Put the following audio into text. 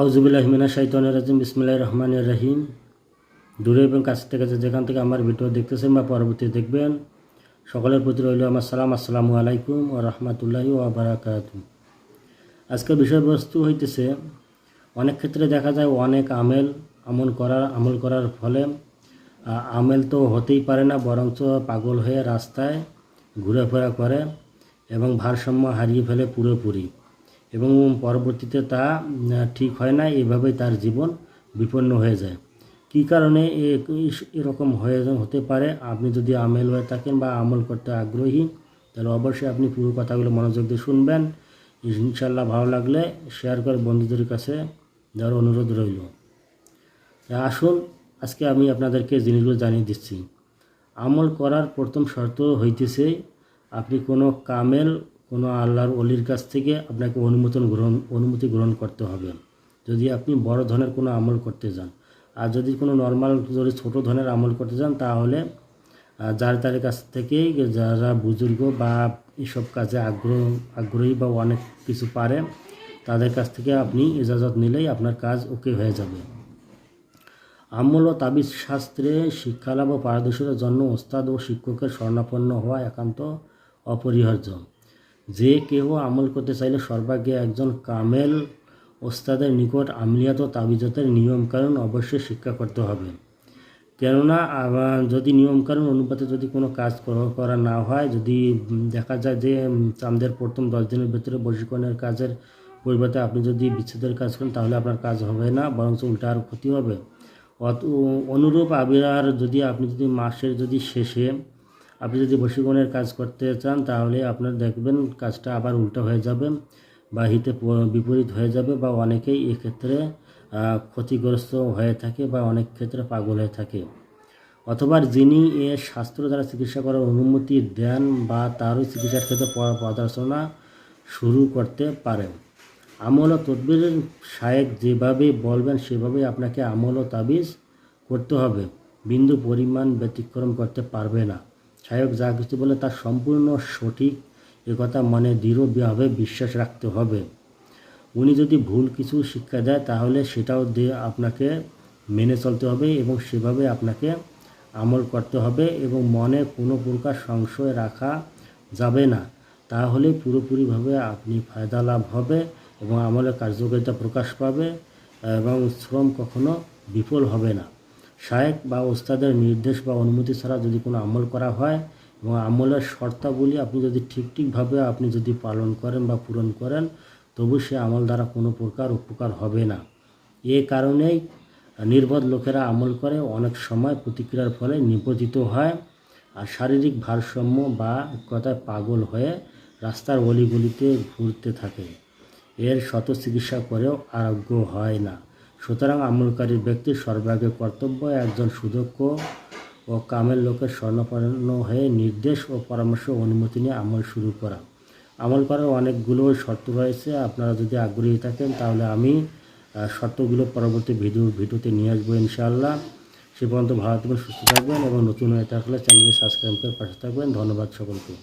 আউজুবিল্লাহ মিনা শাইতান রাজিম বিসমিল্লাহ রহমান রহিম। দূরে এবং কাছ থেকে যেখান থেকে আমার ভিডিও দেখতেছেন বা পরবর্তী দেখবেন, সকলের প্রতি রইল আমার সালাম। আসসালামু আলাইকুম ও রহমতুল্লাহি ও বারাকাত আজকের বিষয়বস্তু হইতেছে, অনেক ক্ষেত্রে দেখা যায় অনেক আমেল আমল করার আমল করার ফলে আমেল তো হতেই পারে না, বরঞ্চ পাগল হয়ে রাস্তায় ঘোরাফেরা করে এবং ভারসাম্য হারিয়ে ফেলে পুরোপুরি। এবং পরবর্তীতে তা ঠিক হয় না এভাবেই তার জীবন বিপন্ন হয়ে যায়। কী কারণে এরকম হয়ে হতে পারে? আপনি যদি আমেল হয়ে থাকেন বা আমল করতে আগ্রহী, তাহলে অবশ্যই আপনি পুরো কথাগুলো মনোযোগ দিয়ে শুনবেন। ইনশাল্লাহ ভালো লাগলে শেয়ার করে বন্ধুদের কাছে দেওয়ার অনুরোধ রইল। আসুন, আজকে আমি আপনাদেরকে জিনিসগুলো জানিয়ে দিচ্ছি। আমল করার প্রথম শর্ত হইতেছে, আপনি কোনো কামেল কোনো আল্লাহর অলির কাছ থেকে আপনাকে অনুমোদন গ্রহণ, অনুমতি গ্রহণ করতে হবে। যদি আপনি বড় ধরনের কোনো আমল করতে যান, আর যদি কোনো নর্মাল যদি ছোটো ধরনের আমল করতে যান, তাহলে যার তার কাছ থেকেই যারা বুজুর্গ বা এসব কাজে আগ্রহ, আগ্রহী বা অনেক কিছু পারে, তাদের কাছ থেকে আপনি ইজাজত নিলেই আপনার কাজ ওকে হয়ে যাবে। আমল ও তাবিজ শাস্ত্রে শিক্ষালাভ ও পারদর্শিতার জন্য ওস্তাদ ও শিক্ষকের স্বর্ণাপন্ন হওয়া একান্ত অপরিহার্য। যে কেউ আমল করতে চাইলে সর্বাগ্যে একজন কামেল ওস্তাদের নিকট আমলিয়াত ও তাবিজতের নিয়মকানুন অবশ্যই শিক্ষা করতে হবে। কেননা যদি নিয়মকানুন অনুপাতে যদি কোনো কাজ করা- না হয় যদি দেখা যায় যে উম, চাঁদের প্রথম দশ দিনের ভেতরে বশীকরণের কাজের পরিবর্তে আপনি যদি বিচ্ছেদের কাজ করেন তাহলে আপনার কাজ হবে না বরঞ্চ উল্টা আরও ক্ষতি হবে। অনুরূপ আবিরার যদি আপনি যদি মাসের যদি শেষে আপনি যদি বশীকরণের কাজ করতে চান, তাহলে আপনার দেখবেন কাজটা আবার উল্টো হয়ে যাবে বা হিতে বিপরীত হয়ে যাবে বা অনেকেই এক্ষেত্রে ক্ষতিগ্রস্ত হয়ে থাকে বা অনেক ক্ষেত্রে পাগল হয়ে থাকে। অথবা যিনি এ শাস্ত্র দ্বারা চিকিৎসা করার অনুমতি দেন বা তারও চিকিৎসার ক্ষেত্রে পদার্চনা শুরু করতে পারেন। আমল ও তদবিরের শায়েক যেভাবে বলবেন সেভাবেই আপনাকে আমল ও তাবিজ করতে হবে। বিন্দু পরিমাণ ব্যতিক্রম করতে পারবে না। শায়ক যা কিছু বলে তা সম্পূর্ণ সঠিক একথা মনে দৃঢ়ভাবে বিশ্বাস রাখতে হবে। উনি যদি ভুল কিছু শিক্ষা দেয়, তাহলে সেটাও দিয়ে আপনাকে মেনে চলতে হবে এবং সেভাবে আপনাকে আমল করতে হবে এবং মনে কোনো প্রকার সংশয় রাখা যাবে না। তাহলে পুরোপুরিভাবে আপনি ফায়দা লাভ হবে এবং আমলের কার্যকারিতা প্রকাশ পাবে এবং শ্রম কখনো বিফল হবে না। শায়েক বা ওস্তাদের নির্দেশ বা অনুমতি ছাড়া যদি কোনো আমল করা হয় এবং আমলের শর্তাবলী আপনি যদি ঠিক ঠিকভাবে আপনি যদি পালন করেন বা পূরণ করেন, তবু সে আমল দ্বারা কোনো প্রকার উপকার হবে না। এ কারণেই নির্বোধ লোকেরা আমল করে অনেক সময় প্রতিক্রিয়ার ফলে নিপতিত হয় আর শারীরিক ভারসাম্য বা কথায় পাগল হয়ে রাস্তার অলিগলিতে ঘুরতে থাকে। এর শত চিকিৎসা করেও আরোগ্য হয় না। সুতরাং আমলকারী ব্যক্তির সর্বাগ্রে কর্তব্য একজন সুদক্ষ ও কামের লোকের স্বর্ণপন্ন হয়ে নির্দেশ ও পরামর্শ অনুমতি নিয়ে আমল শুরু করা। আমল করার অনেকগুলো শর্ত রয়েছে। আপনারা যদি আগ্রহী থাকেন, তাহলে আমি শর্তগুলো পরবর্তী ভিডিও, ভিডিওতে নিয়ে আসব ইনশাআল্লাহ। সে পর্যন্ত ভালো থাকবেন, সুস্থ থাকবেন এবং নতুন হয়ে থাকলে চ্যানেলটি সাবস্ক্রাইব করে পাশে থাকবেন। ধন্যবাদ সকলকে।